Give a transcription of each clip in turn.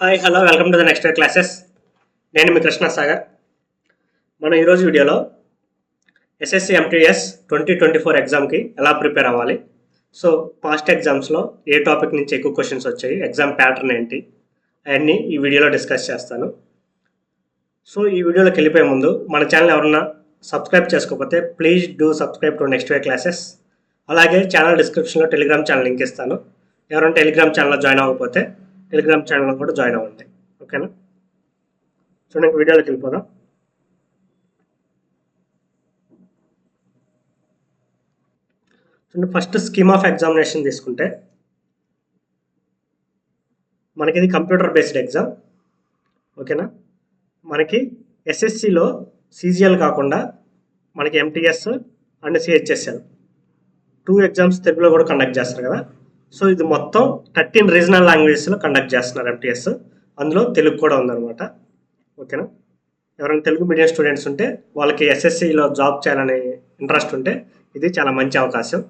Hi hello welcome to the next classes నేను మీ కృష్ణ సాగర్. మనం ఈరోజు వీడియోలో SSC MTS twenty twenty four ఎగ్జామ్కి ఎలా ప్రిపేర్ అవ్వాలి? సో పాస్ట్ ఎగ్జామ్స్లో ఏ టాపిక్ నుంచి ఎక్కువ క్వశ్చన్స్ వచ్చాయి? ఎగ్జామ్ ప్యాటర్న్ ఏంటి? అవన్నీ ఈ వీడియోలో డిస్కస్ చేస్తాను. సో ఈ వీడియోలోకి వెళ్ళిపోయే ముందు మన ఛానల్ ఎవరన్నా సబ్స్క్రైబ్ చేసుకోకపోతే please do subscribe to next way classes అలాగే ఛానల్ డిస్క్రిప్షన్లో టెలిగ్రామ్ ఛానల్ లింక్ ఇస్తాను. ఎవరైనా టెలిగ్రామ్ ఛానల్లో జాయిన్ అవ్వకపోతే టెలిగ్రామ్ ఛానల్లో కూడా జాయిన్ అవ్వండి. ఓకేనా చూడండి వీడియోలోకి వెళ్ళిపోదాం. చూడండి ఫస్ట్ స్కీమ్ ఆఫ్ ఎగ్జామినేషన్ తీసుకుంటే మనకి ఇది కంప్యూటర్ బేస్డ్ ఎగ్జామ్ ఓకేనా మనకి ఎస్ఎస్సిలో సీజీఎల్ కాకుండా మనకి MTS and CHSL two exams తెలుగులో కూడా కండక్ట్ చేస్తారు కదా? సో ఇది మొత్తం థర్టీన్ రీజనల్ లాంగ్వేజెస్లో కండక్ట్ చేస్తున్నారు ఎంటీఎస్ అందులో తెలుగు కూడా ఉందన్నమాట. ఓకేనా? ఎవరైనా తెలుగు మీడియం స్టూడెంట్స్ ఉంటే వాళ్ళకి ఎస్ఎస్సిలో జాబ్ చేయాలనే ఇంట్రెస్ట్ ఉంటే ఇది చాలా మంచి అవకాశం.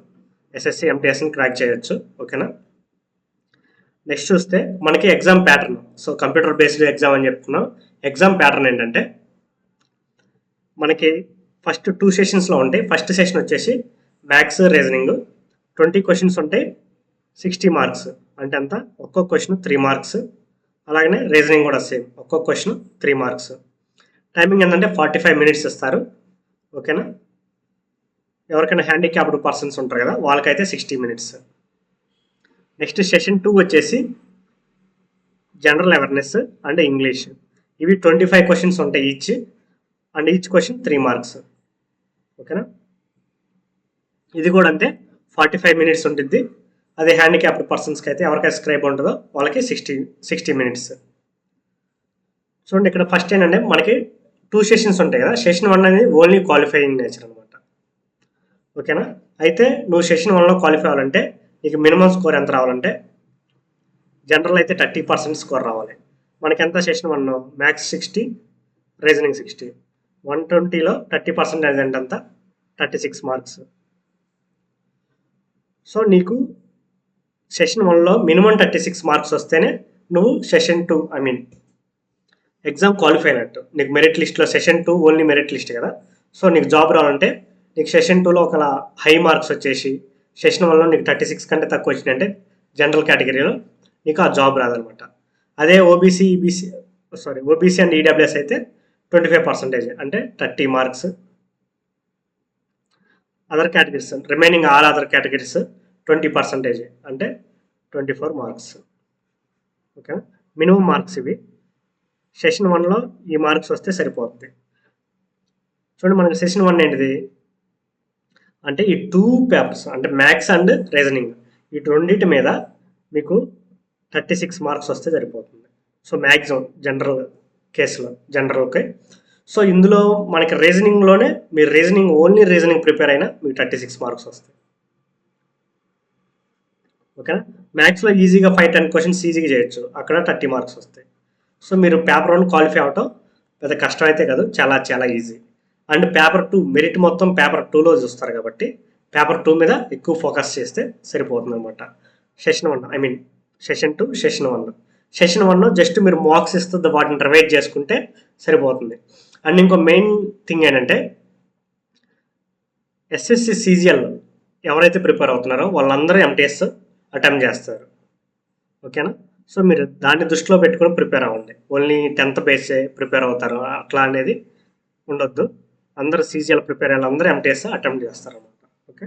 ఎస్ఎస్సి ఎంటీఎస్ని క్రాక్ చేయొచ్చు. ఓకేనా? నెక్స్ట్ చూస్తే మనకి exam pattern so computer based exam అని చెప్తున్నాం ఎగ్జామ్ ప్యాటర్న్ ఏంటంటే మనకి ఫస్ట్ టూ సెషన్స్లో ఉంటాయి. ఫస్ట్ సెషన్ వచ్చేసి మ్యాథ్స్ రీజనింగ్ ట్వంటీ క్వశ్చన్స్ ఉంటాయి. Sixty marks. అంటే అంత ఒక్కొక్క క్వశ్చన్ త్రీ మార్క్స్ అలాగనే రీజనింగ్ కూడా సేమ్ ఒక్కొక్క క్వశ్చన్ త్రీ మార్క్స్ టైమింగ్ ఏంటంటే ఫార్టీ ఫైవ్ మినిట్స్ ఇస్తారు ఓకేనా ఎవరికైనా హ్యాండిక్యాప్డ్ పర్సన్స్ ఉంటారు కదా వాళ్ళకైతే sixty minutes next session two వచ్చేసి జనరల్ అవేర్నెస్ అండ్ ఇంగ్లీష్ ఇవి ట్వంటీ ఫైవ్ క్వశ్చన్స్ ఉంటాయి each and each question three marks ఓకేనా ఇది కూడా అంతే. ఫార్టీ ఫైవ్ మినిట్స్ ఉంటుంది అదే హ్యాండిక్యాప్డ్ పర్సన్స్కి అయితే ఎవరికైతే స్క్రైబ్ ఉంటుందో వాళ్ళకి సిక్స్టీ సిక్స్టీ మినిట్స్ చూడండి ఇక్కడ ఫస్ట్ ఏంటంటే మనకి టూ సెషన్స్ ఉంటాయి కదా. సెషన్ వన్ అనేది ఓన్లీ క్వాలిఫైయింగ్ నేచర్ అనమాట ఓకేనా అయితే నువ్వు సెషన్ వన్లో క్వాలిఫై అవ్వాలంటే నీకు మినిమం స్కోర్ ఎంత రావాలంటే జనరల్ అయితే థర్టీ పర్సెంట్ స్కోర్ రావాలి. మనకి ఎంత session one maths sixty reasoning sixty one ట్వంటీలో థర్టీ పర్సెంట్ అంటే అంత థర్టీ సిక్స్ మార్క్స్ సో నీకు సెషన్ వన్లో మినిమం థర్టీ సిక్స్ మార్క్స్ వస్తేనే నువ్వు session two I mean exam qualify అయినట్టు. నీకు మెరిట్ లిస్ట్లో session two only merit list కదా. సో నీకు జాబ్ రావాలంటే నీకు సెషన్ టూలో ఒక హై మార్క్స్ వచ్చేసి సెషన్ వన్లో నీకు థర్టీ సిక్స్ కంటే తక్కువ వచ్చినాయంటే జనరల్ కేటగిరీలో నీకు ఆ జాబ్ రాదనమాట. అదే OBC EBC sorry OBC and EWS అయితే ట్వంటీ ఫైవ్ పర్సెంటేజ్ అంటే thirty marks other categories remaining all other categories twenty percentage అంటే twenty four marks. Okay? Minimum marks ఇవి. సెషన్ వన్లో ఈ మార్క్స్ వస్తే సరిపోతుంది చూడండి మనకి సెషన్ వన్ ఏంటిది? అంటే ఈ టూ పేపర్స్ అంటే మ్యాథ్స్ అండ్ రీజనింగ్. ఈ రెండింటి మీద మీకు థర్టీ సిక్స్ మార్క్స్ వస్తే సరిపోతుంది. సో మ్యాక్సిమం జనరల్ కేసులో జనరల్కి సో ఇందులో మనకి రీజనింగ్లోనే మీరు రీజనింగ్ ఓన్లీ రీజనింగ్ ప్రిపేర్ అయినా మీకు థర్టీ సిక్స్ మార్క్స్ వస్తాయి. ఓకేనా? మ్యాథ్స్లో ఈజీగా ఫైవ్ టెన్ క్వశ్చన్స్ ఈజీగా చేయొచ్చు. అక్కడ థర్టీ మార్క్స్ వస్తాయి. సో మీరు పేపర్ వన్ క్వాలిఫై అవటం పెద్ద కష్టం అయితే కాదు చాలా చాలా easy and paper two merit మొత్తం పేపర్ టూలో చూస్తారు కాబట్టి పేపర్ టూ మీద ఎక్కువ ఫోకస్ చేస్తే సరిపోతుంది అనమాట session one I mean session two session one session one just మీరు మార్క్స్ ఇస్తుంది వాటిని రివైడ్ చేసుకుంటే సరిపోతుంది. అండ్ ఇంకో మెయిన్ థింగ్ ఏంటంటే ఎస్ఎస్సి సీజిఎల్ ఎవరైతే ప్రిపేర్ అవుతున్నారో వాళ్ళందరూ ఎంటీఎస్ అటెంప్ట్ చేస్తారు. ఓకేనా? సో మీరు దాన్ని దృష్టిలో పెట్టుకొని ప్రిపేర్ అవ్వండి. ఓన్లీ టెన్త్ బేసే ప్రిపేర్ అవుతారు. అట్లా అనేది ఉండొద్దు. అందరూ సీజీఎల్ ప్రిపేర్ అయ్యాలి అందరూ ఎంటీఎస్ అటెంప్ట్ చేస్తారు అనమాట ఓకే?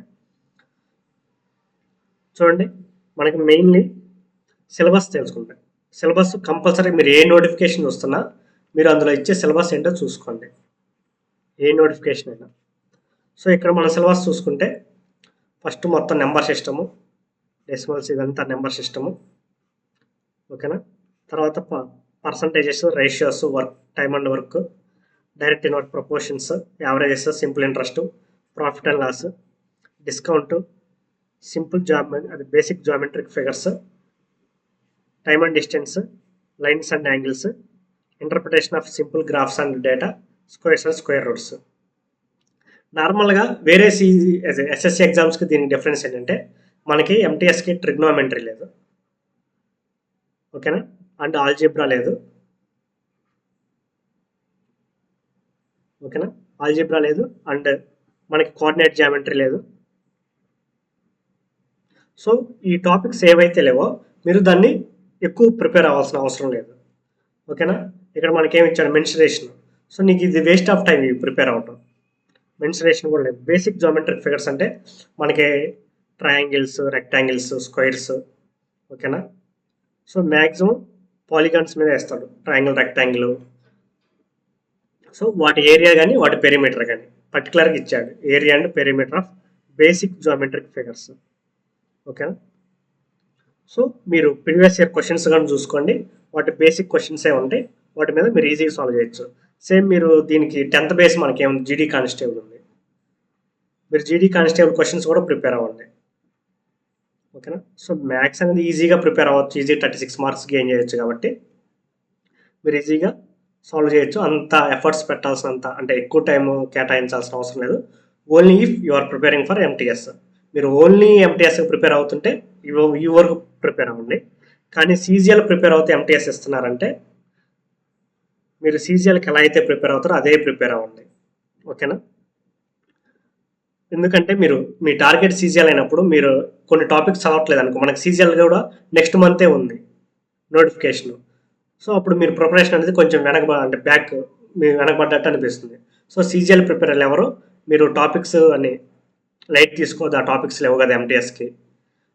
చూడండి మనకి మెయిన్లీ సిలబస్ తెలుసుకుంటే. సిలబస్ కంపల్సరీ మీరు ఏ నోటిఫికేషన్ చూస్తున్నా మీరు అందులో ఇచ్చే సిలబస్ ఏంటో చూసుకోండి. ఏ నోటిఫికేషన్ అయినా. సో ఇక్కడ మన సిలబస్ చూసుకుంటే ఫస్ట్ మొత్తం నెంబర్ సిస్టము డెసిమల్స్ ఇదంతా నెంబర్ సిస్టము. ఓకేనా? తర్వాత ప percentages ratios work time and work direct invert proportions averages simple interest profit and loss discount simple job అది basic geometric figures time and distance lines and angles interpretation of simple graphs and data squares and square roots నార్మల్గా వేరే C SSC ఎగ్జామ్స్కి దీనికి difference ఏంటంటే మనకి ఎంటీఎస్కి ట్రిగ్నోమెంట్రీ లేదు. ఓకేనా? And algebra లేదు. ఓకేనా? ఆల్జిబ్రా లేదు. అండ్ మనకి కోఆర్డినేట్ జామెట్రీ లేదు. సో ఈ టాపిక్స్ ఏవైతే లేవో మీరు దాన్ని ఎక్కువ ప్రిపేర్ అవ్వాల్సిన అవసరం లేదు. ఓకేనా? ఇక్కడ మనకి ఏమి ఇచ్చాడు? మెన్సరేషన్ సో నీకు ఇది వేస్ట్ ఆఫ్ టైం ఇవి ప్రిపేర్ అవ్వటం మెన్సరేషన్ కూడా లేదు. బేసిక్ జామెట్రిక్ ఫిగర్స్ అంటే మనకి ట్రయాంగిల్స్ రెక్టాంగిల్స్ స్క్వైర్స్ ఓకేనా సో మ్యాక్సిమం పాలిగాన్స్ మీద వేస్తాడు. ట్రయాంగిల్ రెక్టాంగిల్ సో వాటి ఏరియా కానీ వాటి పెరిమీటర్ కానీ పర్టికులర్గా ఇచ్చాడు. Area and perimeter of basic geometric figures ఓకేనా సో మీరు ప్రీవియస్ ఇయర్ క్వశ్చన్స్ కానీ చూసుకోండి. వాటి బేసిక్ క్వశ్చన్సే ఉంటాయి. వాటి మీద మీరు ఈజీగా సాల్వ్ చేయొచ్చు. సేమ్ మీరు దీనికి టెన్త్ బేస్ మనకి ఏముంది? జీడీ కానిస్టేబుల్ ఉంది. మీరు జీడీ కానిస్టేబుల్ క్వశ్చన్స్ కూడా ప్రిపేర్ అవ్వండి. ఓకేనా? సో మ్యాథ్స్ అనేది ఈజీగా ప్రిపేర్ అవ్వచ్చు. Easy thirty six marks gain చేయొచ్చు కాబట్టి మీరు ఈజీగా సాల్వ్ చేయొచ్చు. అంత ఎఫర్ట్స్ పెట్టాల్సినంత అంటే ఎక్కువ టైం కేటాయించాల్సిన అవసరం లేదు. Only if you are preparing for MTS మీరు ఓన్లీ ఎంటీఎస్ ప్రిపేర్ అవుతుంటే ఈ వరకు ప్రిపేర్ అవ్వండి. కానీ సీజీఎల్ ప్రిపేర్ అవుతే ఎంటీఎస్ ఇస్తున్నారంటే మీరు సీజీఎల్కి ఎలా అయితే ప్రిపేర్ అవుతారో అదే ప్రిపేర్ అవ్వండి. ఓకేనా? ఎందుకంటే మీరు మీ టార్గెట్ సీజీఎల్ అయినప్పుడు మీరు కొన్ని టాపిక్స్ చదవట్లేదు అనుకో మనకి సీజీఎల్ కూడా నెక్స్ట్ మంతే ఉంది నోటిఫికేషన్. సో అప్పుడు మీరు ప్రిపరేషన్ అనేది కొంచెం వెనక అంటే బ్యాక్ మీరు వెనకబడ్డట్టు అనిపిస్తుంది. సో సీజీఎల్ ప్రిపేర్ ఎవరు? మీరు టాపిక్స్ అని లైట్ తీసుకోవద్దు ఆ టాపిక్స్ లేవు కదా ఎంటీఎస్కి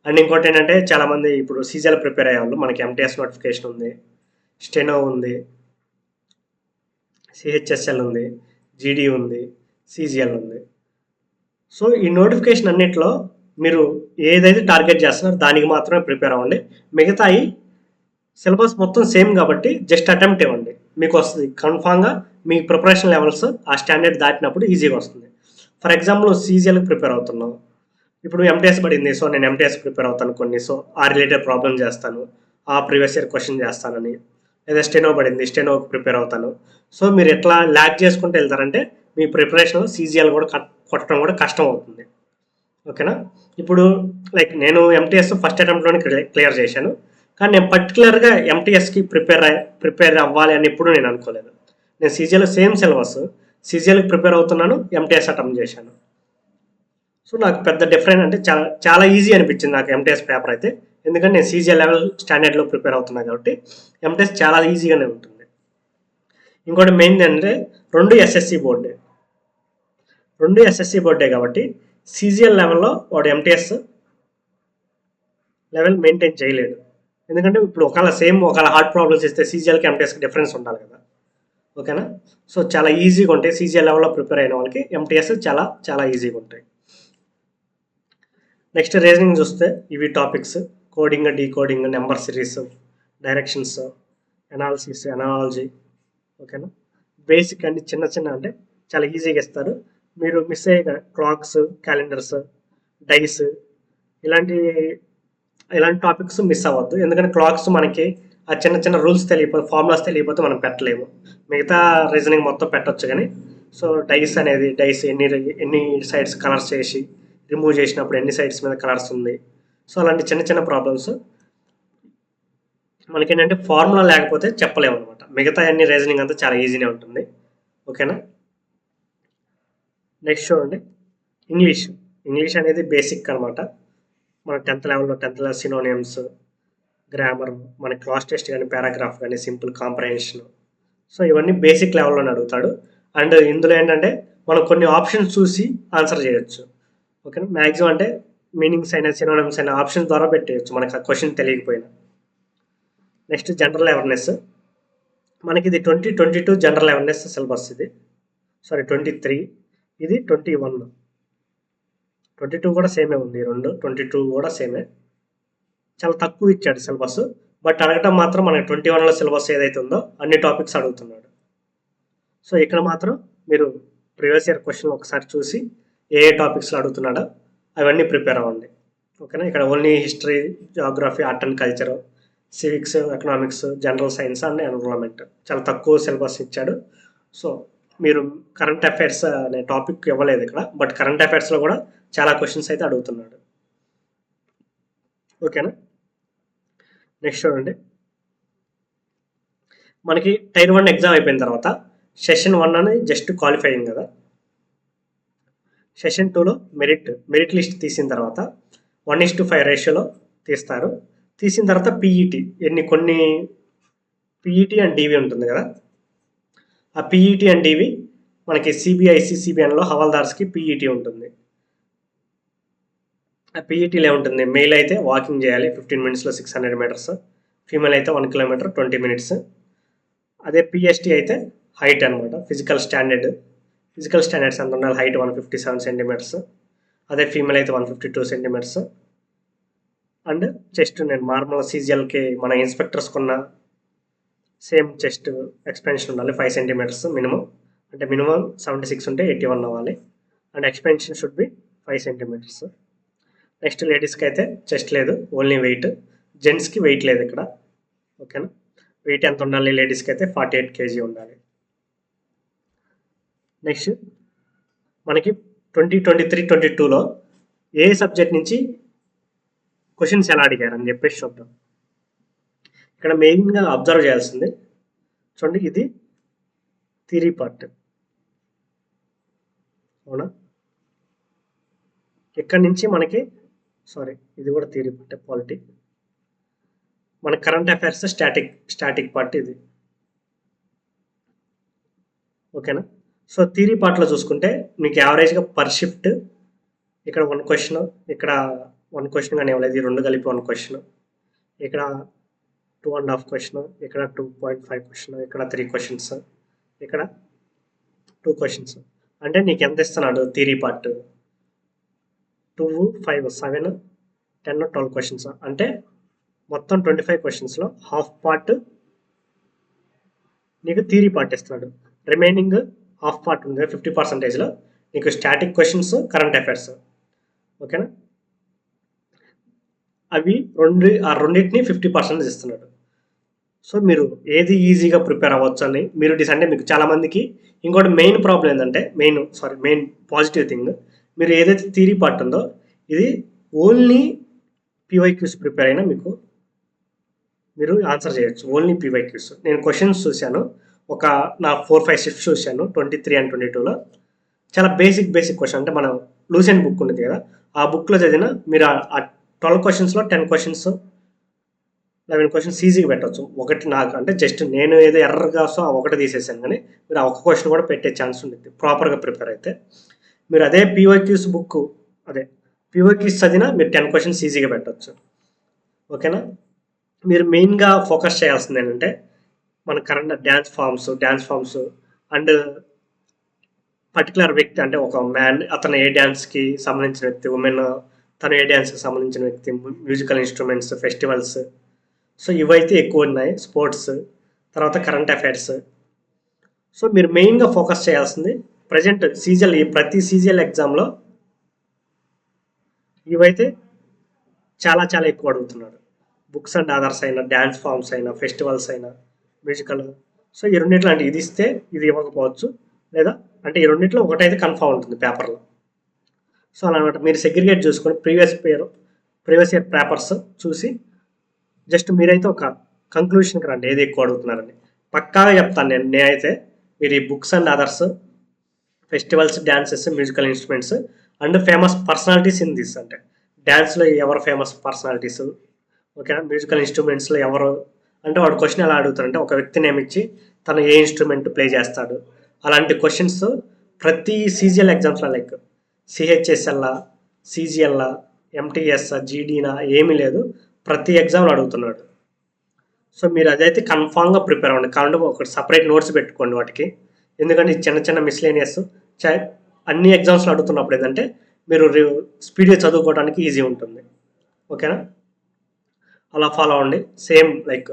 అండ్ ఇంకోటి ఏంటంటే చాలామంది ఇప్పుడు సీజీఎల్ ప్రిపేర్ అయ్యేవాళ్ళు మనకి ఎంటీఎస్ నోటిఫికేషన్ ఉంది స్టెనో ఉంది సిహెచ్ఎస్ఎల్ ఉంది జీడీ ఉంది సీజీఎల్ ఉంది. సో ఈ నోటిఫికేషన్ అన్నిట్లో మీరు ఏదైతే టార్గెట్ చేస్తున్నారో దానికి మాత్రమే ప్రిపేర్ అవ్వండి. మిగతాయి సిలబస్ మొత్తం సేమ్ కాబట్టి జస్ట్ అటెంప్ట్ ఇవ్వండి. మీకు వస్తుంది. కన్ఫామ్గా మీ ప్రిపరేషన్ లెవెల్స్ ఆ స్టాండర్డ్ దాటినప్పుడు ఈజీగా వస్తుంది. ఫర్ ఎగ్జాంపుల్ సీజీఎల్కి ప్రిపేర్ అవుతున్నాం. ఇప్పుడు ఎంటీఎస్ పడింది. సో నేను ఎంటీఎస్ ప్రిపేర్ అవుతాను కొన్ని. సో ఆ రిలేటెడ్ ప్రాబ్లమ్ చేస్తాను. ఆ ప్రీవియస్ ఇయర్ క్వశ్చన్ చేస్తానని. లేదా స్టెనో పడింది. స్టెనోకి ప్రిపేర్ అవుతాను. సో మీరు ఎట్లా ల్యాక్ చేసుకుంటూ వెళ్తారంటే మీ ప్రిపరేషన్ సీజీఎల్ కూడా కట్- కొట్టడం కూడా కష్టం అవుతుంది. ఓకేనా? ఇప్పుడు లైక్ నేను ఎంటీఎస్ ఫస్ట్ అటెంప్ట్లోనే క్లియర్ చేశాను. కానీ నేను పర్టికులర్గా ఎంటీఎస్కి ప్రిపేర్ ప్రిపేర్ అవ్వాలి అని ఎప్పుడు నేను అనుకోలేదు. నేను సీజీఎల్ సేమ్ సిలబస్ సీజీఎల్కి ప్రిపేర్ అవుతున్నాను ఎంటీఎస్ అటెంప్ట్ చేశాను. సో నాకు పెద్ద డిఫరెంట్ అంటే చాలా చాలా ఈజీ అనిపించింది నాకు ఎంటీఎస్ పేపర్ అయితే. ఎందుకంటే నేను సీజీఎల్ లెవెల్ స్టాండర్డ్లో ప్రిపేర్ అవుతున్నాను కాబట్టి ఎంటీఎస్ చాలా ఈజీగానే ఉంటుంది. ఇంకోటి మెయిన్ ఏంటంటే రెండు ఎస్ఎస్సి బోర్డే రెండు ఎస్ఎస్సి బోర్డే కాబట్టి సీజీఎల్ లెవెల్లో వాడు ఎంటీఎస్ లెవెల్ మెయింటైన్ చేయలేడు. ఎందుకంటే ఇప్పుడు ఒకవేళ సేమ్ ఒకవేళ హార్డ్ ప్రాబ్లమ్స్ ఇస్తే సీజీఎల్కి ఎంటీఎస్కి డిఫరెన్స్ ఉండాలి కదా. ఓకేనా? సో చాలా ఈజీగా ఉంటాయి. సీజీఎల్ లెవెల్లో ప్రిపేర్ అయిన వాళ్ళకి ఎంటీఎస్ చాలా చాలా ఈజీగా ఉంటాయి. నెక్స్ట్ రీజనింగ్ చూస్తే ఇవి topics coding decoding number series directions analysis analogy ఓకేనా? బేసిక్ అండి చిన్న చిన్న అంటే చాలా ఈజీగా ఇస్తారు. మీరు మిస్ అయ్యే క్లాక్స్ క్యాలెండర్స్ డైస్ ఇలాంటి ఇలాంటి టాపిక్స్ మిస్ అవ్వద్దు. ఎందుకంటే క్లాక్స్ మనకి ఆ చిన్న చిన్న రూల్స్ తెలియపోతే ఫార్ములాస్ తెలియకపోతే మనం పెట్టలేము. మిగతా రీజనింగ్ మొత్తం పెట్టొచ్చు కానీ సో డైస్ అనేది డైస్ ఎన్ని ఎన్ని సైడ్స్ కలర్స్ చేసి రిమూవ్ చేసినప్పుడు ఎన్ని సైడ్స్ మీద కలర్స్ ఉంది. సో అలాంటి చిన్న చిన్న ప్రాబ్లమ్స్ మనకేంటంటే ఫార్ములా లేకపోతే చెప్పలేము అనమాట మిగతా అన్ని రీజనింగ్ అంతా చాలా ఈజీనే ఉంటుంది. ఓకేనా? నెక్స్ట్ చూడండి ఇంగ్లీష్ ఇంగ్లీష్ అనేది బేసిక్ అనమాట మన టెన్త్ లెవెల్లో టెన్త్ లెవెల్ సినోనియమ్స్ గ్రామర్ మన క్లాస్ టెస్ట్ కానీ పారాగ్రాఫ్ కానీ సింపుల్ కాంప్రహెన్షన్ సో ఇవన్నీ బేసిక్ లెవెల్లోనే అడుగుతాడు. అండ్ ఇందులో ఏంటంటే మనం కొన్ని ఆప్షన్స్ చూసి ఆన్సర్ చేయొచ్చు. ఓకేనా మ్యాక్సిమం అంటే మీనింగ్స్ అయినా సినోనిమ్స్ అయినా ఆప్షన్స్ ద్వారా పెట్టేయచ్చు. మనకు ఆ క్వశ్చన్ తెలియకపోయినా. నెక్స్ట్ జనరల్ అవేర్నెస్ మనకి ఇది twenty twenty two general awareness syllabus ఇది. సారీ ట్వంటీ త్రీ ఇది ట్వంటీ వన్ ట్వంటీ టూ కూడా సేమే ఉంది రెండు. ట్వంటీ టూ కూడా సేమే చాలా తక్కువ ఇచ్చాడు సిలబస్. బట్ అడగటం మాత్రం మనకి ట్వంటీ వన్లో సిలబస్ ఏదైతే ఉందో అన్ని టాపిక్స్ అడుగుతున్నాడు. సో ఇక్కడ మాత్రం మీరు ప్రీవియస్ ఇయర్ క్వశ్చన్ ఒకసారి చూసి ఏ ఏ టాపిక్స్లో అడుగుతున్నాడో అవన్నీ ప్రిపేర్ అవ్వండి. ఓకేనా? ఇక్కడ only history geography art and culture civics economics general science and environment. చాలా తక్కువ సిలబస్ ఇచ్చాడు. సో మీరు కరెంట్ అఫైర్స్ అనే టాపిక్ ఇవ్వలేదు ఇక్కడ బట్ కరెంట్ అఫైర్స్లో కూడా చాలా క్వశ్చన్స్ అయితే అడుగుతున్నాడు. ఓకేనా నెక్స్ట్ చూడండి. మనకి టైర్ వన్ ఎగ్జామ్ అయిపోయిన తర్వాత సెషన్ వన్ అనేది జస్ట్ క్వాలిఫైయింగ్ కదా. సెషన్ టూలో మెరిట్ మెరిట్ లిస్ట్ తీసిన తర్వాత వన్ ఇస్ టు ఫైవ్ రేషియోలో తీస్తారు. తీసిన తర్వాత పీఈటీ ఎన్ని కొన్ని పీఈటీ అండ్ డీవీ ఉంటుంది కదా. ఆ పీఈటీ అండ్ ఇవి మనకి సిబిఐసి సిబిఎన్లో హవాల్దార్స్కి పీఈటీ ఉంటుంది. ఆ పీఈటీలో ఉంటుంది మెయిల్ అయితే వాకింగ్ చేయాలి ఫిఫ్టీన్ మినిట్స్లో సిక్స్ హండ్రెడ్ మీటర్స్ ఫీమేల్ అయితే వన్ కిలోమీటర్ ట్వంటీ మినిట్స్ అదే పిఎస్టీ అయితే హైట్ అనమాట ఫిజికల్ స్టాండర్డ్ ఫిజికల్ స్టాండర్డ్స్ ఎంత ఉండాలి? Height one fifty seven centimetres అదే ఫీమేల్ అయితే one fifty two centimetres and chest నేను నార్మల్ సీజియల్కి మన ఇన్స్పెక్టర్స్ కొన్న సేమ్ చెస్ట్ ఎక్స్పెన్షన్ ఉండాలి ఫైవ్ సెంటీమీటర్స్ మినిమం అంటే మినిమం సెవెంటీ సిక్స్ ఉంటే ఎయిటీ వన్ అవ్వాలి. And expansion should be five centimetres next లేడీస్కి అయితే చెస్ట్ లేదు ఓన్లీ వెయిట్ జెంట్స్కి వెయిట్ లేదు ఇక్కడ. ఓకేనా వెయిట్ ఎంత ఉండాలి లేడీస్కి అయితే? ఫార్టీ ఎయిట్ కేజీ ఉండాలి. నెక్స్ట్ మనకి ట్వంటీ ట్వంటీ త్రీ ట్వంటీ టూలో ఏ సబ్జెక్ట్ నుంచి క్వశ్చన్స్ ఎలా అడిగారు అని చెప్పేసి చూద్దాం. ఇక్కడ మెయిన్గా అబ్జర్వ్ చేయాల్సింది. చూడండి ఇది థిరీ పార్ట్ అవునా? ఇక్కడ నుంచి మనకి సారీ ఇది కూడా థియరీ పార్ట్ పాలిటీ మన current affairs static static part ఇది. ఓకేనా? సో థియరీ పార్ట్లో చూసుకుంటే మీకు యావరేజ్గా పర్ షిఫ్ట్ ఇక్కడ వన్ క్వశ్చన్ ఇక్కడ వన్ క్వశ్చన్ కానీ ఇవ్వలేదు ఈ రెండు కలిపి వన్ క్వశ్చన్ ఇక్కడ టూ అండ్ హాఫ్ క్వశ్చన్ ఇక్కడ టూ పాయింట్ ఫైవ్ క్వశ్చన్ ఇక్కడ త్రీ క్వశ్చన్స్ ఇక్కడ టూ క్వశ్చన్స్ అంటే నీకు ఎంత ఇస్తున్నాడు theory part two five seven ten twelve questions అంటే మొత్తం ట్వంటీ ఫైవ్ క్వశ్చన్స్లో హాఫ్ పార్ట్ నీకు థీరీ పార్ట్ ఇస్తున్నాడు. రిమైనింగ్ హాఫ్ పార్ట్ ఉంది ఫిఫ్టీ పర్సెంటేజ్లో నీకు స్టాటిక్ క్వశ్చన్స్ కరెంట్ అఫైర్స్ ఓకేనా అవి రెండు ఆ రెండింటిని ఫిఫ్టీ పర్సెంటేజ్ ఇస్తున్నాడు. సో మీరు ఏది ఈజీగా ప్రిపేర్ అవ్వచ్చు అని మీరు డిస్ అంటే మీకు చాలామందికి ఇంకోటి మెయిన్ ప్రాబ్లం ఏంటంటే main sorry main positive thing మీరు ఏదైతే థీరీ పార్ట్ ఉందో ఇది ఓన్లీ పీవైక్యూస్ ప్రిపేర్ అయినా మీకు మీరు ఆన్సర్ చేయొచ్చు. ఓన్లీ పీవైక్యూస్ నేను క్వశ్చన్స్ చూశాను. ఒక నా ఫోర్ ఫైవ్ షిఫ్ట్స్ చూశాను ట్వంటీ త్రీ అండ్ ట్వంటీ టూలో చాలా బేసిక్ బేసిక్ క్వశ్చన్ అంటే మనం లూసెంట్ బుక్ ఉండేది కదా. ఆ బుక్లో చదివిన మీరు ఆ ట్వెల్వ్ క్వశ్చన్స్లో టెన్ క్వశ్చన్స్ లెవెన్ క్వశ్చన్స్ ఈజీగా పెట్టచ్చు. ఒకటి నాకు అంటే జస్ట్ నేను ఏదో ఎర్రగా సో ఒకటి తీసేసాను కానీ మీరు ఆ క్వశ్చన్ కూడా పెట్టే ఛాన్స్ ఉంటుంది ప్రాపర్గా ప్రిపేర్ అయితే. మీరు అదే పీఓక్యూస్ బుక్ అదే పీఓక్యూస్ చదివినా మీరు టెన్ క్వశ్చన్స్ ఈజీగా పెట్టవచ్చు ఓకేనా మీరు మెయిన్గా ఫోకస్ చేయాల్సింది ఏంటంటే మన current dance forms dance forms and particular వ్యక్తి అంటే ఒక మ్యాన్ అతను ఏ డ్యాన్స్కి సంబంధించిన వ్యక్తి ఉమెన్ తను ఏ డ్యాన్స్కి సంబంధించిన వ్యక్తి మ్యూజికల్ ఇన్స్ట్రుమెంట్స్ ఫెస్టివల్స్ సో ఇవైతే ఎక్కువ ఉన్నాయి స్పోర్ట్స్ తర్వాత కరెంట్ అఫైర్స్. సో మీరు మెయిన్గా ఫోకస్ చేయాల్సింది ప్రజెంట్ సీజల్ ఈ ప్రతి సీజల్ ఎగ్జామ్లో ఇవైతే చాలా చాలా ఎక్కువ అడుగుతున్నాడు బుక్స్ అండ్ అదర్స్ అయినా డ్యాన్స్ ఫామ్స్ అయినా ఫెస్టివల్స్ అయినా మ్యూజికల్. సో ఈ రెండిట్లో అంటే ఇది ఇస్తే ఇది ఇవ్వకపోవచ్చు లేదా అంటే ఈ రెండిట్లో ఒకటైతే కన్ఫామ్ ఉంటుంది పేపర్లో. సో అలా అనమాట మీరు సెగ్రిగేట్ చూసుకొని ప్రీవియస్ పేరు ప్రీవియస్ ఇయర్ పేపర్స్ చూసి జస్ట్ మీరైతే ఒక కంక్లూషన్కి రండి. ఏది ఎక్కువ అడుగుతున్నారని. పక్కాగా చెప్తాను నేను. నేనైతే మీరు ఈ books and others festivals dances musical instruments and famous personalities in this అంటే. డ్యాన్స్లో ఎవరు ఫేమస్ పర్సనాలిటీస్? ఓకేనా? మ్యూజికల్ ఇన్స్ట్రుమెంట్స్లో ఎవరు? అంటే వాడు క్వశ్చన్ ఎలా అడుగుతారంటే ఒక వ్యక్తి నేమ్ ఇచ్చి తను ఏ ఇన్స్ట్రుమెంట్ ప్లే చేస్తాడు? అలాంటి క్వశ్చన్స్ ప్రతి సీజిఎల్ ఎగ్జామ్స్లో లైక్ సిహెచ్ఎస్ఎల్లా సీజిఎల్లా ఎంటీఎస్ జీడీనా ఏమీ లేదు. ప్రతి ఎగ్జామ్లో అడుగుతున్నాడు. సో మీరు అదైతే కన్ఫామ్గా ప్రిపేర్ అవ్వండి. కావాలంటే ఒక సపరేట్ నోట్స్ పెట్టుకోండి వాటికి. ఎందుకంటే చిన్న చిన్న మిస్లేనియస్ అన్ని ఎగ్జామ్స్లో అడుగుతున్నప్పుడు ఏంటంటే మీరు స్పీడ్గా చదువుకోవడానికి ఈజీ ఉంటుంది. ఓకేనా అలా ఫాలో అవ్వండి. సేమ్ లైక్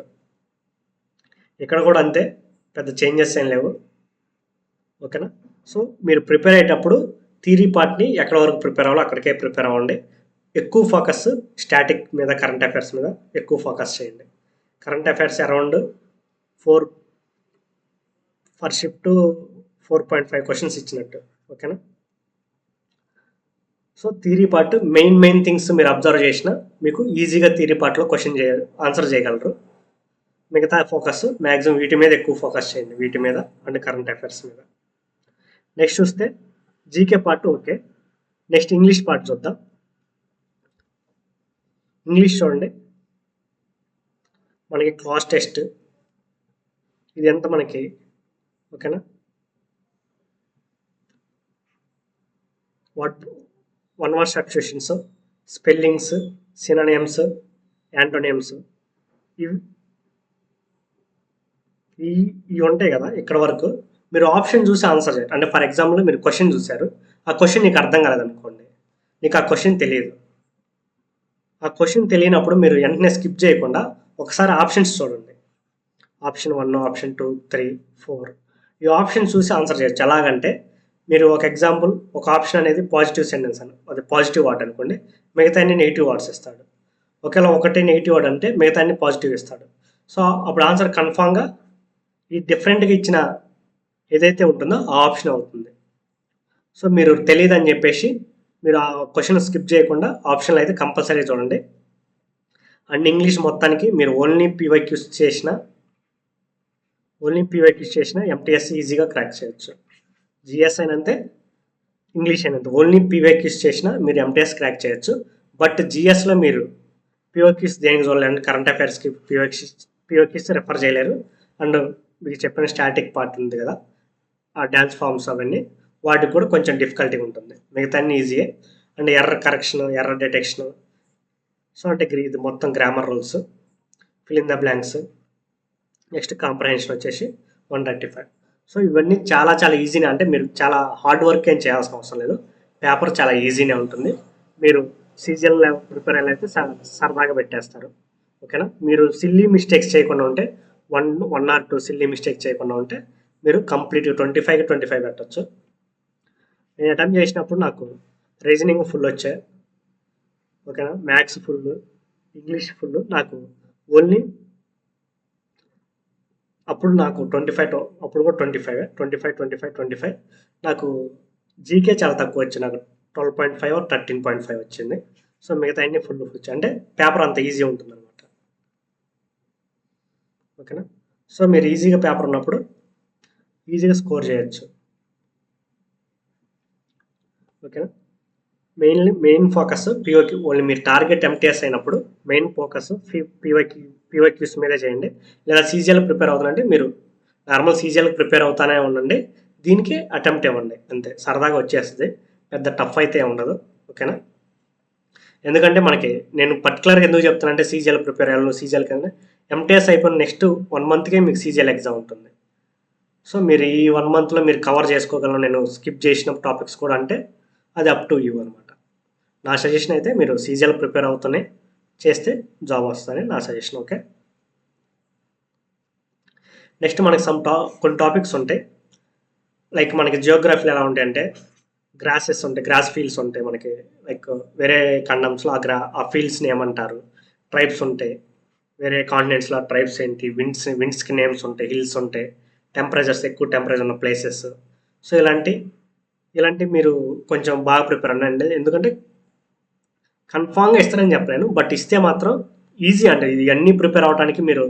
ఇక్కడ కూడా అంతే పెద్ద చేంజెస్ ఏం లేవు. ఓకేనా సో మీరు ప్రిపేర్ అయ్యేటప్పుడు థీరీ పార్ట్ని ఎక్కడ వరకు ప్రిపేర్ అవ్వాలో అక్కడికే ప్రిపేర్ అవ్వండి. ఎక్కువ ఫోకస్ స్టాటిక్ మీద కరెంట్ అఫైర్స్ మీద ఎక్కువ ఫోకస్ చేయండి. Current affairs around four for shift four point five questions ఇచ్చినట్టు ఓకేనా? So theory part main main things మీరు అబ్జర్వ్ చేసిన మీకు ఈజీగా థీరీ పార్ట్లో క్వశ్చన్ చేయ ఆన్సర్ చేయగలరు. మిగతా ఫోకస్ మ్యాక్సిమం వీటి మీద ఎక్కువ ఫోకస్ చేయండి వీటి మీద అండ్ కరెంట్ అఫైర్స్ మీద. నెక్స్ట్ చూస్తే GK part okay. Next English part చూద్దాం. ఇంగ్లీష్ చూడండి. మనకి క్లాస్ టెస్ట్. ఇది ఎంత మనకి? ఓకేనా? What? One word substitutions spellings synonyms antonyms ఇవి ఈ ఇవి ఉంటాయి కదా ఇక్కడ వరకు. మీరు ఆప్షన్ చూసి ఆన్సర్ చేయండి. అంటే ఫర్ ఎగ్జాంపుల్ మీరు క్వశ్చన్ చూశారు. ఆ క్వశ్చన్ నీకు అర్థం కాలేదనుకోండి. నీకు ఆ క్వశ్చన్ తెలియదు. ఆ క్వశ్చన్ తెలియనప్పుడు మీరు వెంటనే స్కిప్ చేయకుండా ఒకసారి ఆప్షన్స్ చూడండి. Option one option two three four ఈ ఆప్షన్ చూసి ఆన్సర్ చేయొచ్చు. ఎలాగంటే మీరు ఒక ఎగ్జాంపుల్ ఒక ఆప్షన్ అనేది పాజిటివ్ సెంటెన్స్ అని అది పాజిటివ్ వర్డ్ అనుకోండి మిగతా అన్ని నెగిటివ్ వర్డ్స్ ఇస్తాడు. ఒకవేళ ఒకటే నెగిటివ్ వర్డ్ అంటే మిగతా అన్ని పాజిటివ్ ఇస్తాడు. సో అప్పుడు ఆన్సర్ కన్ఫామ్గా ఈ డిఫరెంట్గా ఇచ్చిన ఏదైతే ఉంటుందో ఆ ఆప్షన్ అవుతుంది. సో మీరు తెలియదు అని చెప్పేసి మీరు ఆ క్వశ్చన్ స్కిప్ చేయకుండా ఆప్షన్లు అయితే కంపల్సరీ చూడండి. అండ్ ఇంగ్లీష్ మొత్తానికి మీరు ఓన్లీ పీవైక్యూస్ చేసిన ఓన్లీ పీవైక్యూస్ చేసిన ఎంటీఎస్ ఈజీగా క్రాక్ చేయొచ్చు. జిఎస్ అయినంతే ఇంగ్లీష్ అయినంత. ఓన్లీ పీవైక్యూస్ చేసిన మీరు ఎంటీఎస్ క్రాక్ చేయొచ్చు. బట్ జిఎస్లో మీరు పిఓక్యూస్ దేనికి చూడలేండి కరెంట్ అఫైర్స్కి పిఓక్యూస్ పిఓక్యూస్ రెఫర్ చేయలేరు. అండ్ మీకు చెప్పిన స్టాటిక్ పార్ట్ ఉంది కదా. ఆ డ్యాన్స్ ఫామ్స్ అవన్నీ. వాటికి కూడా కొంచెం డిఫికల్టీగా ఉంటుంది. మిగతా అన్ని ఈజీయే and error correction error detection so అంటే ఇది మొత్తం grammar rules fill in the blanks next comprehension వచ్చేసి వన్ థర్టీ ఫైవ్ సో ఇవన్నీ చాలా చాలా ఈజీనే అంటే మీరు చాలా హార్డ్ వర్క్ ఏం చేయాల్సిన అవసరం లేదు. పేపర్ చాలా ఈజీనే ఉంటుంది. మీరు సీజన్ ప్రిపేర్ అయితే స- సరదాగా పెట్టేస్తారు. ఓకేనా మీరు సిల్లీ మిస్టేక్స్ చేయకుండా ఉంటే one one or two silly mistake చేయకుండా ఉంటే మీరు complete twenty five twenty five పెట్టచ్చు. నేను అటెంప్ట్ చేసినప్పుడు నాకు రీజనింగ్ ఫుల్ వచ్చాయి. ఓకేనా మ్యాథ్స్ ఫుల్ ఇంగ్లీష్ ఫుల్ నాకు ఓన్లీ అప్పుడు నాకు ట్వంటీ ఫైవ్ అప్పుడు కూడా twenty five twenty five twenty five twenty five నాకు జీకే చాలా తక్కువ వచ్చింది నాకు twelve point five thirteen point five వచ్చింది. సో మిగతా అన్ని ఫుల్ వచ్చాయి. అంటే పేపర్ అంత ఈజీ ఉంటుంది అనమాట ఓకేనా సో మీరు ఈజీగా పేపర్ ఉన్నప్పుడు ఈజీగా స్కోర్ చేయొచ్చు. ఓకేనా మెయిన్లీ మెయిన్ ఫోకస్ పిఓకి ఓన్లీ మీరు టార్గెట్ ఎంటీఎస్ అయినప్పుడు మెయిన్ ఫోకస్ పివైకి క్యూస్ మీదే చేయండి. లేదా సీజీఎల్ ప్రిపేర్ అవుతానంటే మీరు నార్మల్ సీజీఎల్ ప్రిపేర్ అవుతానే ఉండండి. దీనికి అటెంప్ట్ ఇవ్వండి. అంతే సరదాగా వచ్చేస్తుంది. పెద్ద టఫ్ అయితే ఏం ఉండదు ఓకేనా ఎందుకంటే మనకి నేను పర్టికులర్గా ఎందుకు చెప్తానంటే సీజీఎల్ ప్రిపేర్ అయ్యాను సీజీఎల్ కన్నా ఎంటీఎస్ అయిపోయిన నెక్స్ట్ వన్ మంత్కే మీకు సీజీఎల్ ఎగ్జామ్ ఉంటుంది. సో మీరు ఈ వన్ మంత్లో మీరు కవర్ చేసుకోగలను. నేను స్కిప్ చేసిన టాపిక్స్ కూడా అంటే అది అప్ టు యూ అనమాట నా సజెషన్ అయితే మీరు సీజీఎల్ ప్రిపేర్ అవుతూనే చేస్తే జాబ్ వస్తుందని నా సజెషన్ ఓకే నెక్స్ట్ మనకి సమ్ టా కొన్ని టాపిక్స్ ఉంటాయి. లైక్ మనకి జియోగ్రఫీలో ఎలా ఉంటాయి అంటే గ్రాసెస్ ఉంటాయి గ్రాస్ ఫీల్డ్స్ ఉంటాయి మనకి. లైక్ వేరే కండమ్స్లో ఆ గ్రా ఆ ఫీల్డ్స్ని ఏమంటారు? ట్రైబ్స్ ఉంటాయి. వేరే కాంటినెంట్స్లో ట్రైబ్స్ ఏంటి? విండ్స్ విండ్స్కి నేమ్స్ ఉంటాయి హిల్స్ ఉంటాయి. టెంపరేచర్స్ ఎక్కువ టెంపరేచర్ ఉన్న ప్లేసెస్ సో ఇలాంటి ఇలాంటి మీరు కొంచెం బాగా ప్రిపేర్ అండి ఎందుకంటే కన్ఫామ్గా ఇస్తారని చెప్పలేను. బట్ ఇస్తే మాత్రం ఈజీ అంటే ఇది అన్నీ ప్రిపేర్ అవడానికి మీరు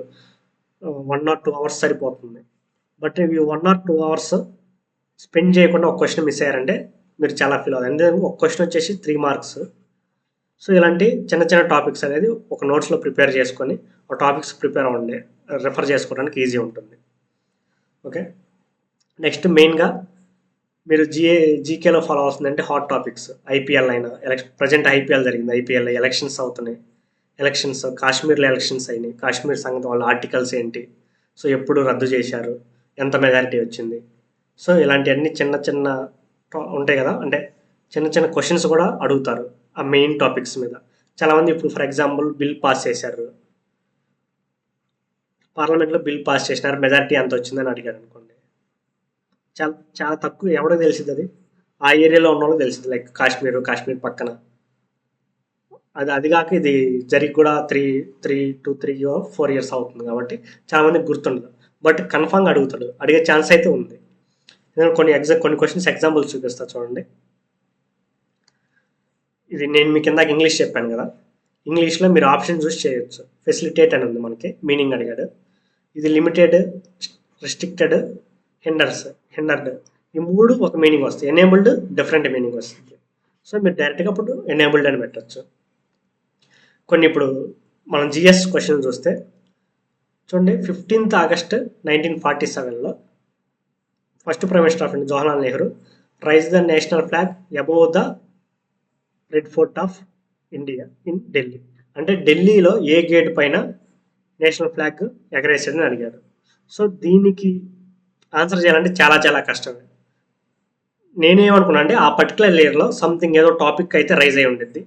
వన్ ఆర్ టూ అవర్స్ సరిపోతుంది. బట్ ఇవి one or two hours spend చేయకుండా ఒక క్వశ్చన్ మిస్ అయ్యారంటే మీరు చాలా ఫీల్ అవుతుంది ఎందుకంటే ఒక క్వశ్చన్ వచ్చేసి త్రీ మార్క్స్ సో ఇలాంటి చిన్న చిన్న టాపిక్స్ అనేది ఒక నోట్స్లో ప్రిపేర్ చేసుకొని ఆ టాపిక్స్ ప్రిపేర్ అవ్వండి. రెఫర్ చేసుకోవడానికి ఈజీ ఉంటుంది. ఓకే? నెక్స్ట్ మెయిన్గా మీరు జిఏ జీకేలో ఫాలో అవుతుందంటే హాట్ టాపిక్స్ ఐపీఎల్ అయినా ఎలక్షన్ ప్రజెంట్ ఐపీఎల్ జరిగింది. ఐపీఎల్ ఎలక్షన్స్ అవుతున్నాయి. ఎలక్షన్స్ కాశ్మీర్లో ఎలక్షన్స్ అయినాయి. కాశ్మీర్ సంగతి వాళ్ళ ఆర్టికల్స్ ఏంటి? సో ఎప్పుడు రద్దు చేశారు? ఎంత మెజారిటీ వచ్చింది? సో ఇలాంటివన్నీ చిన్న చిన్న టా- ఉంటాయి కదా? అంటే చిన్న చిన్న క్వశ్చన్స్ కూడా అడుగుతారు ఆ మెయిన్ టాపిక్స్ మీద. చాలామంది ఇప్పుడు ఫర్ ఎగ్జాంపుల్ బిల్ పాస్ చేశారు. పార్లమెంట్లో బిల్ పాస్ చేసినారు. మెజారిటీ ఎంత వచ్చిందని అడిగారు అనుకోండి చాలా చాలా తక్కువ ఎవడో తెలిసింది అది? ఆ ఏరియాలో ఉన్న వాళ్ళకి తెలిసింది లైక్ కాశ్మీర్ కాశ్మీర్ పక్కన. అది అది కాక ఇది జరిగి కూడా three three two three four years అవుతుంది కాబట్టి చాలా మందికి గుర్తుండదు. బట్ కన్ఫామ్గా అడుగుతాడు అడిగే ఛాన్స్ అయితే ఉంది. నేను కొన్ని ఎగ్జా కొన్ని క్వశ్చన్స్ ఎగ్జాంపుల్స్ చూపిస్తా చూడండి. ఇది నేను మీకు ఇందాక ఇంగ్లీష్ చెప్పాను కదా. ఇంగ్లీష్లో మీరు ఆప్షన్ చూస్ చేయొచ్చు. ఫెసిలిటేట్ అని ఉంది మనకి. మీనింగ్ అడిగాడు. ఇది లిమిటెడ్ రిస్ట్రిక్టెడ్ హిండర్స్ హిండర్డ్ ఈ మూడు ఒక మీనింగ్ వస్తాయి. ఎనేబుల్డ్ డిఫరెంట్ మీనింగ్ వస్తుంది. సో మీరు డైరెక్ట్గా అప్పుడు ఎనేబుల్డ్ అని పెట్టచ్చు. కొన్ని ఇప్పుడు మనం జిఎస్ క్వశ్చన్ చూస్తే చూడండి ఫిఫ్టీన్త్ ఆగస్ట్ నైన్టీన్ ఫార్టీ సెవెన్లో first prime minister of India Jawaharlal Nehru rise the national flag above the Red Fort of India in Delhi అంటే ఢిల్లీలో ఏ గేట్ పైన నేషనల్ ఫ్లాగ్ ఎగరేసాడని అడిగారు. సో దీనికి ఆన్సర్ చేయాలంటే చాలా చాలా కష్టమే. నేనేమనుకున్నా అంటే ఆ పర్టికులర్ లేయర్లో సంథింగ్ ఏదో టాపిక్ అయితే రైజ్ అయి ఉండిద్ది.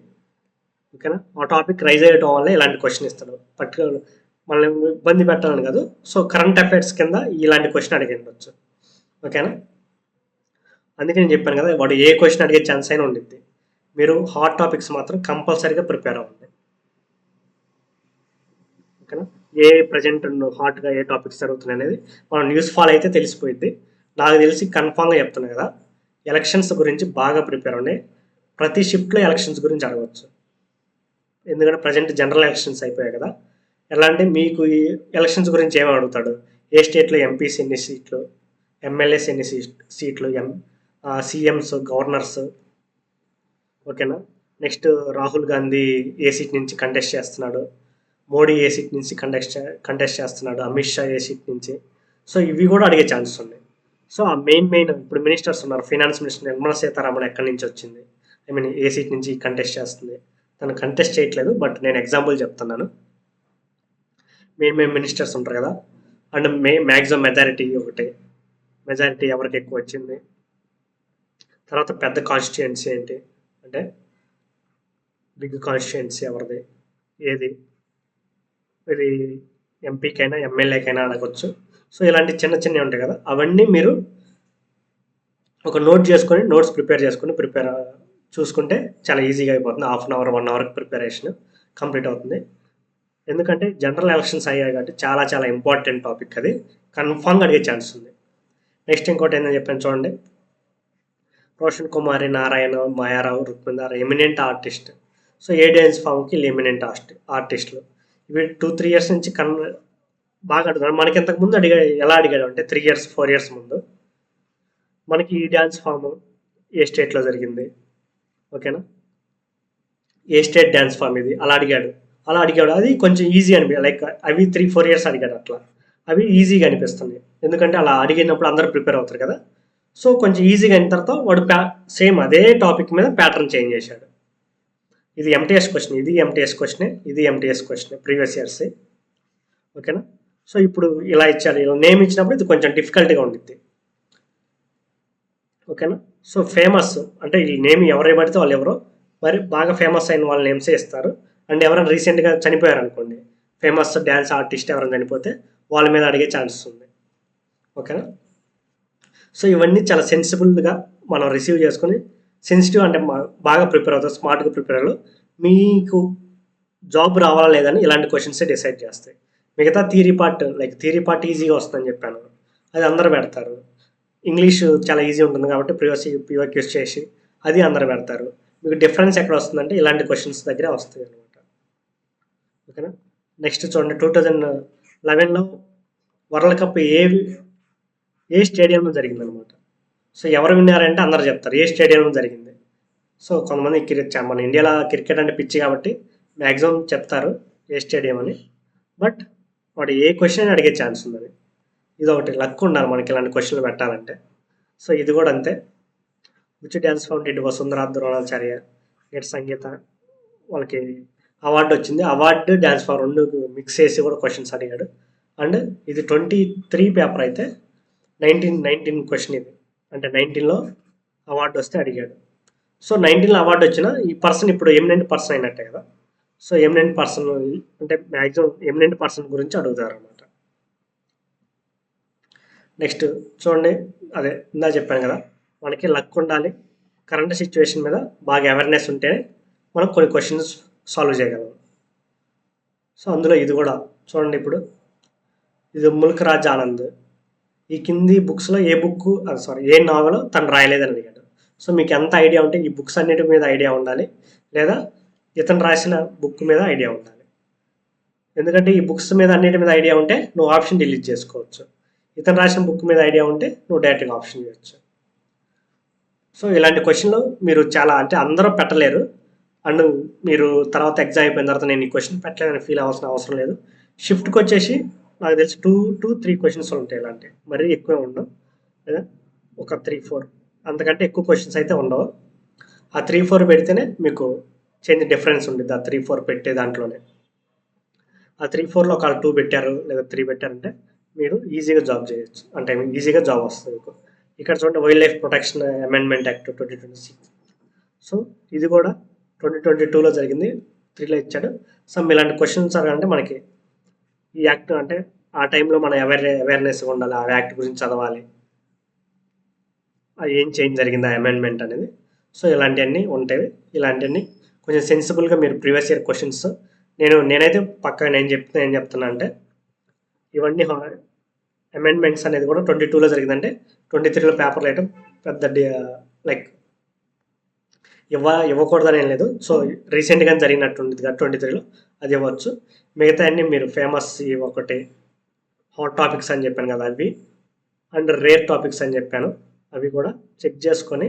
ఓకేనా? ఆ టాపిక్ రైజ్ అయ్యటం వల్ల ఇలాంటి క్వశ్చన్ ఇస్తాడు పర్టికులర్ మనల్ని ఇబ్బంది పెట్టాలని కాదు. సో కరెంట్ అఫైర్స్ కింద ఇలాంటి క్వశ్చన్ అడిగి ఉండొచ్చు. ఓకేనా? అందుకే నేను చెప్పాను కదా వాడు ఏ క్వశ్చన్ అడిగే ఛాన్స్ అయినా ఉండిద్ది. మీరు హాట్ టాపిక్స్ మాత్రం కంపల్సరీగా ప్రిపేర్ అవ్వండి. ఓకేనా? ఏ ప్రజెంట్ హాట్గా ఏ టాపిక్స్ జరుగుతున్నాయి అనేది మనం న్యూస్ ఫాలో అయితే తెలిసిపోయింది నాకు తెలిసి కన్ఫామ్గా చెప్తున్నా కదా ఎలక్షన్స్ గురించి బాగా ప్రిపేర్ అవ్వండి ప్రతి షిఫ్ట్లో ఎలక్షన్స్ గురించి అడగవచ్చు ఎందుకంటే ప్రజెంట్ జనరల్ ఎలక్షన్స్ అయిపోయాయి కదా. ఎలా అంటే మీకు ఈ ఎలక్షన్స్ గురించి ఏమి అడుగుతాడు? ఏ స్టేట్లో ఎంపీస్ ఎన్ని సీట్లు ఎమ్మెల్యేస్ ఎన్ని సీట్ సీట్లు ఎం సీఎంస్ గవర్నర్స్ ఓకేనా? నెక్స్ట్ రాహుల్ గాంధీ ఏ సీట్ నుంచి కంటెస్ట్ చేస్తున్నాడు? మోడీ ఏ సీట్ నుంచి కంటెస్ట్ కంటెస్ట్ చేస్తున్నాడు అమిత్ షా ఏ సీట్ నుంచి? సో ఇవి కూడా అడిగే ఛాన్సెస్ ఉన్నాయి. సో ఆ మెయిన్ మెయిన్ ఇప్పుడు మినిస్టర్స్ ఉన్నారు ఫైనాన్స్ మినిస్టర్ నిర్మలా సీతారామన్ ఎక్కడి నుంచి వచ్చింది? ఐ మీన్ ఏ సీట్ నుంచి కంటెస్ట్ చేస్తుంది? తను కంటెస్ట్ చేయట్లేదు బట్ నేను ఎగ్జాంపుల్ చెప్తున్నాను. మెయిన్ మెయిన్ మినిస్టర్స్ ఉంటారు కదా అండ్ మే మ్యాక్సిమం మెజారిటీ ఒకటి. మెజారిటీ ఎవరికి ఎక్కువ వచ్చింది? తర్వాత పెద్ద కాన్స్టిట్యుయెన్సీ ఏంటి? అంటే బిగ్ కాన్స్టిట్యుయెన్సీ ఎవరిది? ఏది? ఇది ఎంపీకైనా ఎమ్మెల్యేకైనా అడగొచ్చు. సో ఇలాంటి చిన్న చిన్నవి ఉంటాయి కదా అవన్నీ మీరు ఒక నోట్ చేసుకొని నోట్స్ ప్రిపేర్ చేసుకొని ప్రిపేర్ చూసుకుంటే చాలా ఈజీగా అయిపోతుంది. Half an hour one hour preparation complete అవుతుంది. ఎందుకంటే జనరల్ ఎలక్షన్స్ అయ్యాయి కాబట్టి చాలా చాలా ఇంపార్టెంట్ టాపిక్ అది. కన్ఫామ్గా అడిగే ఛాన్స్ ఉంది. నెక్స్ట్ ఇంకోటి ఏంటని చెప్పాను చూడండి. రోషన్ కుమారి నారాయణ మాయారావు రుక్మిందార్ ఎమినెంట్ ఆర్టిస్ట్ సో ఏ డ్యాన్స్ ఫామ్కి ఎమినెంట్ ఆర్టి ఆర్టిస్టులు. ఇవి టూ త్రీ ఇయర్స్ నుంచి కన్ బాగా అడుగుతారు మనకి ఇంతకు ముందు అడిగా ఎలా అడిగాడు అంటే త్రీ ఇయర్స్ ఫోర్ ఇయర్స్ ముందు. మనకి ఈ డ్యాన్స్ ఫామ్ ఏ స్టేట్లో జరిగింది? ఓకేనా ఏ స్టేట్ డ్యాన్స్ ఫామ్ ఇది? అలా అడిగాడు. అలా అడిగాడు. అది కొంచెం ఈజీ అనిపి లైక్ అవి త్రీ ఫోర్ ఇయర్స్ అడిగాడు అట్లా. అవి ఈజీగా అనిపిస్తుంది. ఎందుకంటే అలా అడిగినప్పుడు అందరూ ప్రిపేర్ అవుతారు కదా? సో కొంచెం ఈజీగా అయిన తర్వాత వాడు ప్యా సేమ్ అదే టాపిక్ మీద ప్యాటర్న్ చేంజ్ చేశాడు. ఇది ఎంటీఎస్ క్వశ్చన్ ఇది ఎంటీఎస్ క్వశ్చన్ ఇది ఎంటీఎస్ క్వశ్చన్ ప్రీవియస్ ఇయర్స్ ఓకేనా సో ఇప్పుడు ఇలా ఇచ్చాడు ఇలా నేమ్ ఇచ్చినప్పుడు ఇది కొంచెం డిఫికల్ట్గా ఉండిద్ది. ఓకేనా సో ఫేమస్ అంటే ఈ నేమ్ ఎవరు పడితే వాళ్ళు ఎవరో మరి బాగా ఫేమస్ అయిన వాళ్ళ నేమ్సే ఇస్తారు. అండ్ ఎవరైనా రీసెంట్గా చనిపోయారు అనుకోండి ఫేమస్ డ్యాన్స్ ఆర్టిస్ట్ ఎవరైనా చనిపోతే వాళ్ళ మీద అడిగే ఛాన్సెస్ ఉంది. ఓకేనా సో ఇవన్నీ చాలా సెన్సిబుల్గా మనం రిసీవ్ చేసుకొని సెన్సిటివ్ అంటే మా- బాగా ప్రిపేర్ అవుతారు స్మార్ట్గా ప్రిపేర్ అవ్వరు మీకు జాబ్ రావాలా లేదని ఇలాంటి క్వశ్చన్సే డిసైడ్ చేస్తాయి. మిగతా theory part like theory part ఈజీగా వస్తుందని చెప్పాను. అది అందరూ పెడతారు. ఇంగ్లీష్ చాలా ఈజీ ఉంటుంది కాబట్టి ప్రియోసి ప్యూస్ చేసి అది అందరు పెడతారు. మీకు డిఫరెన్స్ ఎక్కడ వస్తుందంటే ఇలాంటి క్వశ్చన్స్ దగ్గరే వస్తాయి అనమాట ఓకేనా? నెక్స్ట్ చూడండి టూ థౌజండ్ లెవెన్లో వరల్డ్ కప్ ఏ ఏ స్టేడియంలో జరిగిందనమాట సో ఎవరు విన్నారంటే అందరు చెప్తారు. ఏ స్టేడియంలో జరిగింది? సో కొంతమంది క్రికెట్ మన ఇండియాలో క్రికెట్ అంటే పిచ్చి కాబట్టి మ్యాక్సిమం చెప్తారు ఏ స్టేడియం అని. బట్ వాడు ఏ క్వశ్చన్ అడిగే ఛాన్స్ ఉందని ఇది ఒకటి లక్ ఉండాలి మనకి ఇలాంటి క్వశ్చన్లు పెట్టాలంటే. సో ఇది కూడా అంతే. విచ్ డ్యాన్స్ ఫౌండ్ ఇటు వసుంధరా ద్రోణాచార్య ఇటు సంగీత వాళ్ళకి అవార్డు వచ్చింది. అవార్డు డ్యాన్స్ ఫామ్ రెండు మిక్స్ చేసి కూడా క్వశ్చన్స్ అడిగాడు. అండ్ ఇది ట్వంటీ త్రీ పేపర్ అయితే నైన్టీన్ నైన్టీన్ క్వశ్చన్ ఇది. అంటే నైన్టీన్లో అవార్డు వస్తే అడిగాడు. సో నైన్టీన్లో అవార్డు వచ్చిన ఈ పర్సన్ ఇప్పుడు ఎమినెంట్ పర్సన్ అయినట్టే కదా. సో ఎమినెంట్ పర్సన్ అంటే మ్యాక్సిమం ఎమినెంట్ పర్సన్ గురించి అడుగుతారు అనమాట నెక్స్ట్ చూడండి. అదే ఇందా చెప్పాను కదా. మనకి లక్ ఉండాలి. కరెంట్ సిచ్యువేషన్ మీద బాగా అవేర్నెస్ ఉంటేనే మనం కొన్ని క్వశ్చన్స్ సాల్వ్ చేయగలం. సో అందులో ఇది కూడా చూడండి ఇప్పుడు. ఇది ముల్క్ రాజ్ ఆనంద్. ఈ కింది బుక్స్లో ఏ బుక్ సారీ ఏ నావెల్ తను రాయలేదని అడిగాడు సో మీకు ఎంత ఐడియా ఉంటే ఈ బుక్స్ అన్నిటి మీద ఐడియా ఉండాలి. లేదా ఇతను రాసిన బుక్ మీద ఐడియా ఉండాలి. ఎందుకంటే ఈ బుక్స్ మీద అన్నిటి మీద ఐడియా ఉంటే నువ్వు ఆప్షన్ డిలీట్ చేసుకోవచ్చు. ఇతను రాసిన బుక్ మీద ఐడియా ఉంటే నువ్వు డైరెక్ట్గా ఆప్షన్ చేయొచ్చు సో ఇలాంటి క్వశ్చన్లు మీరు చాలా అంటే అందరూ పెట్టలేరు. అండ్ మీరు తర్వాత ఎగ్జామ్ అయిపోయిన తర్వాత నేను ఈ క్వశ్చన్ పెట్టలేదని ఫీల్ అవ్వాల్సిన అవసరం లేదు. షిఫ్ట్కి వచ్చేసి నాకు తెలిసి టూ టూ త్రీ క్వశ్చన్స్ ఉంటాయి ఇలాంటి. మరీ ఎక్కువే ఉండవు. లేదా ఒక త్రీ ఫోర్ అంతకంటే ఎక్కువ క్వశ్చన్స్ అయితే ఉండవు. ఆ త్రీ ఫోర్ పెడితేనే మీకు చేంజ్ డిఫరెన్స్ ఉంటుంది ఆ త్రీ ఫోర్ పెట్టే దాంట్లోనే. ఆ త్రీ ఫోర్లో ఒక టూ పెట్టారు లేదా త్రీ పెట్టారంటే మీరు ఈజీగా జాబ్ చేయొచ్చు. అంటే ఈజీగా జాబ్ వస్తుంది మీకు. ఇక్కడ చూడండి wildlife protection amendment act twenty twenty six so ఇది కూడా ట్వంటీ ట్వంటీ టూలో జరిగింది. త్రీలో ఇచ్చాడు. సమ్ ఇలాంటి క్వశ్చన్స్ అంటే మనకి ఈ యాక్ట్ అంటే ఆ టైంలో మన అవేర్ అవేర్నెస్ ఉండాలి ఆ యాక్ట్ గురించి చదవాలి. ఏం చేంజ్ జరిగింది ఆ అమెండ్మెంట్ అనేది. సో ఇలాంటివన్నీ ఉంటాయి. ఇలాంటివన్నీ కొంచెం సెన్సిబుల్గా మీరు ప్రీవియస్ ఇయర్ క్వశ్చన్స్ నేను నేనైతే పక్కా నేను చెప్తున్నా ఏం చెప్తున్నా అంటే ఇవన్నీ అమెండ్మెంట్స్ అనేది కూడా ట్వంటీ టూలో జరిగిందంటే ట్వంటీ త్రీలో పేపర్లు వేయటం పెద్ద లైక్ ఇవ్వ ఇవ్వకూడదని ఏం లేదు. సో రీసెంట్గా జరిగినట్టు కదా ట్వంటీ త్రీలో అది ఇవ్వచ్చు. మిగతా అన్ని మీరు ఫేమస్ ఒకటి హాట్ టాపిక్స్ అని చెప్పాను కదా అవి. అండ్ రేర్ టాపిక్స్ అని చెప్పాను. అవి కూడా చెక్ చేసుకొని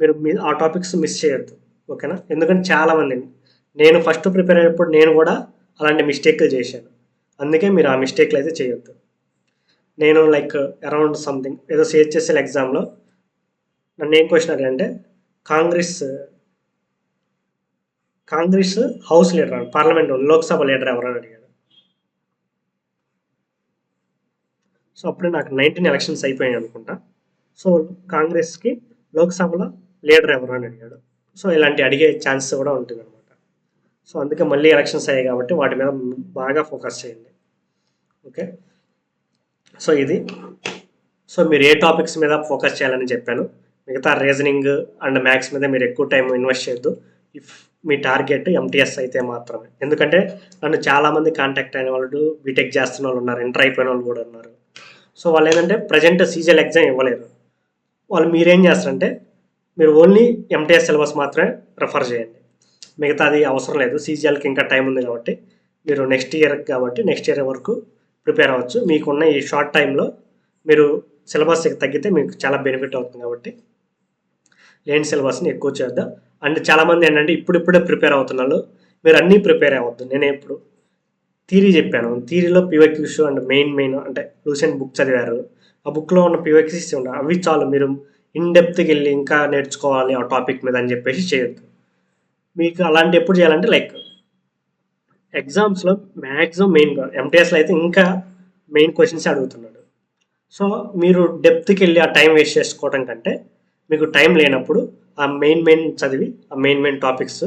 మీరు మీ ఆ టాపిక్స్ మిస్ చేయొద్దు. ఓకేనా ఎందుకంటే చాలామంది నేను ఫస్ట్ ప్రిపేర్ అయినప్పుడు నేను కూడా అలాంటి మిస్టేక్లు చేశాను. అందుకే మీరు ఆ మిస్టేక్లు అయితే చేయొద్దు. నేను లైక్ అరౌండ్ సంథింగ్ ఏదో సేజ్ ఎగ్జామ్లో నన్ను ఏం క్వశ్చన్ అంటే Congress Congress house leader parliament Lok Sabha leader ఎవరని అడిగాడు. సో అప్పుడు నాకు నైన్టీన్ ఎలక్షన్స్ అయిపోయాయి అనుకుంటా. సో కాంగ్రెస్కి లోక్సభలో లీడర్ ఎవరు అని అడిగాడు. సో ఇలాంటి అడిగే ఛాన్సెస్ కూడా ఉంటుంది అనమాట సో అందుకే మళ్ళీ ఎలక్షన్స్ అయ్యాయి కాబట్టి వాటి మీద బాగా ఫోకస్ చేయండి. ఓకే? సో ఇది. సో మీరు ఏ టాపిక్స్ మీద ఫోకస్ చేయాలని చెప్పాను. మిగతా రీజనింగ్ అండ్ మ్యాథ్స్ మీద మీరు ఎక్కువ టైం ఇన్వెస్ట్ చేయొద్దు. ఇఫ్ మీ టార్గెట్ ఎంటీఎస్ అయితే మాత్రమే. ఎందుకంటే నన్ను చాలామంది కాంటాక్ట్ అయిన వాళ్ళు బీటెక్ చేస్తున్న వాళ్ళు ఉన్నారు ఇంటర్ అయిపోయిన వాళ్ళు కూడా ఉన్నారు. సో వాళ్ళు ఏంటంటే ప్రజెంట్ సీజీఎల్ ఎగ్జామ్ ఇవ్వలేరు. వాళ్ళు మీరేం చేస్తారంటే మీరు ఓన్లీ ఎంటీఎస్ సిలబస్ మాత్రమే ప్రిఫర్ చేయండి. మిగతాది అవసరం లేదు. సీజీఎల్కి ఇంకా టైం ఉంది కాబట్టి మీరు నెక్స్ట్ ఇయర్ కాబట్టి నెక్స్ట్ ఇయర్ వరకు ప్రిపేర్ అవ్వచ్చు. మీకున్న ఈ షార్ట్ టైంలో మీరు సిలబస్ తగ్గితే మీకు చాలా బెనిఫిట్ అవుతుంది కాబట్టి లేని సిలబస్ని ఎక్కువ చేద్దాం. అండ్ చాలామంది ఏంటంటే ఇప్పుడిప్పుడే ప్రిపేర్ అవుతున్నారు. మీరు అన్నీ ప్రిపేర్ అవ్వద్దు. నేను ఇప్పుడు థీరీ చెప్పాను. థీరీలో పివక్యూస్ అండ్ మెయిన్ మెయిన్ అంటే లూసెంట్ బుక్ చదివారు. ఆ బుక్లో ఉన్న పివక్యూస్ ఉన్నాయి అవి చాలు. మీరు ఇన్ డెప్త్కి వెళ్ళి ఇంకా నేర్చుకోవాలి ఆ టాపిక్ మీద అని చెప్పేసి చేయొద్దు. మీకు అలాంటి ఎప్పుడు చేయాలంటే లైక్ ఎగ్జామ్స్లో మ్యాక్సిమం మెయిన్గా ఎంటీఎస్లో అయితే ఇంకా మెయిన్ క్వశ్చన్స్ అడుగుతున్నాడు. సో మీరు డెప్త్కి వెళ్ళి ఆ టైం వేస్ట్ చేసుకోవడం కంటే మీకు టైం లేనప్పుడు ఆ మెయిన్ మెయిన్ చదివి ఆ మెయిన్ మెయిన్ టాపిక్స్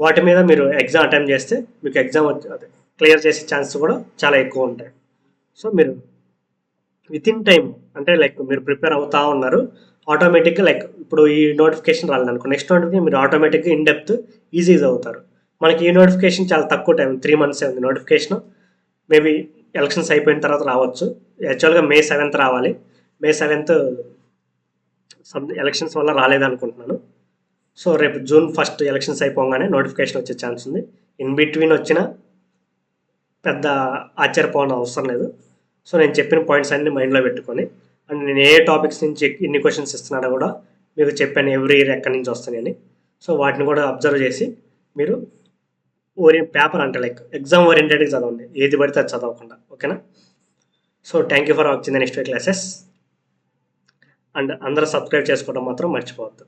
వాటి మీద మీరు ఎగ్జామ్ అటెంప్ట్ చేస్తే మీకు ఎగ్జామ్ అదే క్లియర్ చేసే ఛాన్స్ కూడా చాలా ఎక్కువ ఉంటాయి. సో మీరు విత్ ఇన్ టైం అంటే లైక్ మీరు ప్రిపేర్ అవుతా ఉన్నారు ఆటోమేటిక్గా లైక్ ఇప్పుడు ఈ నోటిఫికేషన్ రాలేదనుకో నెక్స్ట్ నోటిఫికేషన్ మీరు ఆటోమేటిక్గా ఇన్ డెప్త్ ఈజీ అవుతారు మనకి ఈ నోటిఫికేషన్ చాలా తక్కువ టైం త్రీ మంత్స్ ఉంది నోటిఫికేషన్ మేబీ ఎలక్షన్స్ అయిపోయిన తర్వాత రావచ్చు. యాక్చువల్గా మే సెవెంత్ రావాలి. మే సెవెంత్ సమ్ ఎలక్షన్స్ వల్ల రాలేదనుకుంటున్నాను. సో రేపు జూన్ ఫస్ట్ ఎలక్షన్స్ అయిపోగానే నోటిఫికేషన్ వచ్చే ఛాన్స్ ఉంది. ఇన్ బిట్వీన్ వచ్చిన పెద్ద ఆశ్చర్యపోవడం అవసరం లేదు. సో నేను చెప్పిన పాయింట్స్ అన్ని మైండ్లో పెట్టుకొని అండ్ నేను ఏ టాపిక్స్ నుంచి ఎన్ని క్వశ్చన్స్ ఇస్తున్నాడో కూడా మీకు చెప్పాను ఎవ్రీ ఇయర్ ఎక్కడి నుంచి వస్తున్నాయని సో వాటిని కూడా అబ్జర్వ్ చేసి మీరు ఓరి పేపర్ అంటే లైక్ ఎగ్జామ్ ఓరియంటెడ్గా చదవండి. ఏది పడితే అది చదవకుండా. ఓకేనా? So thank you for watching the next classes and అందరూ సబ్స్క్రైబ్ చేసుకోవడం మాత్రం మర్చిపోవద్దు.